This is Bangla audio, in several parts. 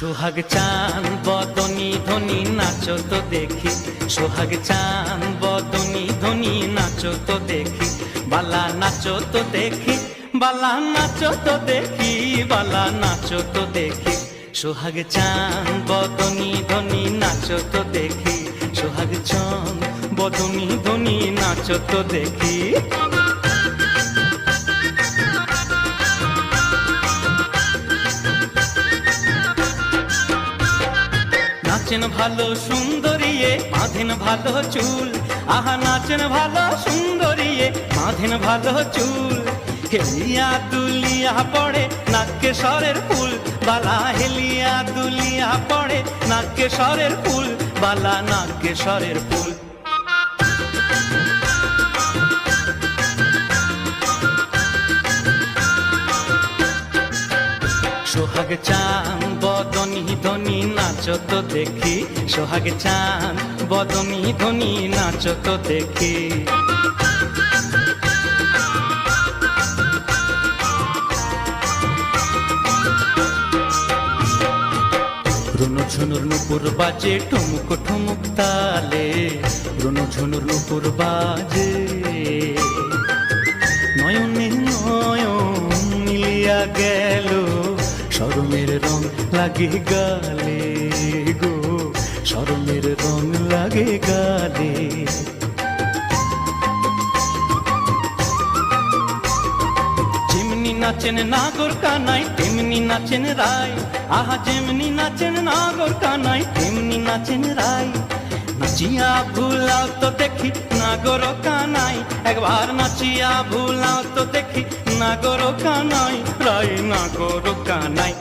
সোহাগ চান বদনি ধনি নাচো তো দেখি। সোহাগ চান বদনি ধনি নাচো তো দেখি। বালা নাচো তো দেখি, বালা নাচো তো দেখি, বালা নাচো তো দেখি। সোহাগ চান বদনি ধনি নাচো তো দেখি। সোহাগ চান বদনি ধনি নাচো তো দেখি। নাচেন ভালো সুন্দরিয়ে, বাঁধেন ভালো চুল। আহা, নাচেন ভালো সুন্দরিয়ে, বাঁধেন ভালো চুল। হেলিয়া দুলিয়া পড়ে নাকে সরের ফুল। বালা হেলিয়া দুলিয়া পড়ে নাকে সরের ফুল। বালা নাকে সরের ফুল। সোহাগ চান বদনি ধনি নাচো দেখি, সোহাগ চান বদমি ধনি নাচো তো দেখি। রুনু ঝুনুর নুপুর বাজে ঠুমুক ঠুমুক তালে, রুনু ঝুনুর নুপুর বাজে। নয়নে নয়ন মিলিয়া গেল শরমের রং লাগে গালে গো, শরমের রং লাগে গালে। যেমনি নাচেন নাগর কানাই, তেমনি নাচেন রায়, আহা, যেমনি নাচেন নাগর কানাই, তেমনি নাচেন রায়। নাচিয়া ভুলাও তো দেখি নাগর কানাই একবার নাচিয়া ভুলাও তো দেখি নাগর কানাই রায় নাগর কানাই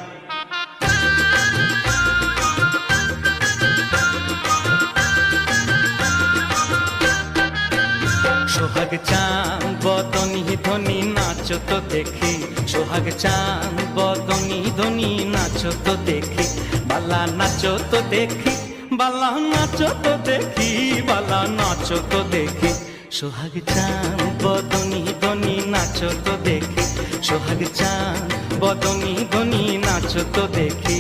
সোহাগ চান বদনি ধনি নাচো তো দেখি। সোহাগ চান বদনি ধনি নাচো তো দেখি। বালা নাচো তো দেখি। বালা, নাচো তো দেখি, বালা, নাচো তো দেখি। সোহাগ চান বদনি ধনি নাচো তো দেখি। সোহাগ চান বদনি ধনি নাচো তো দেখি।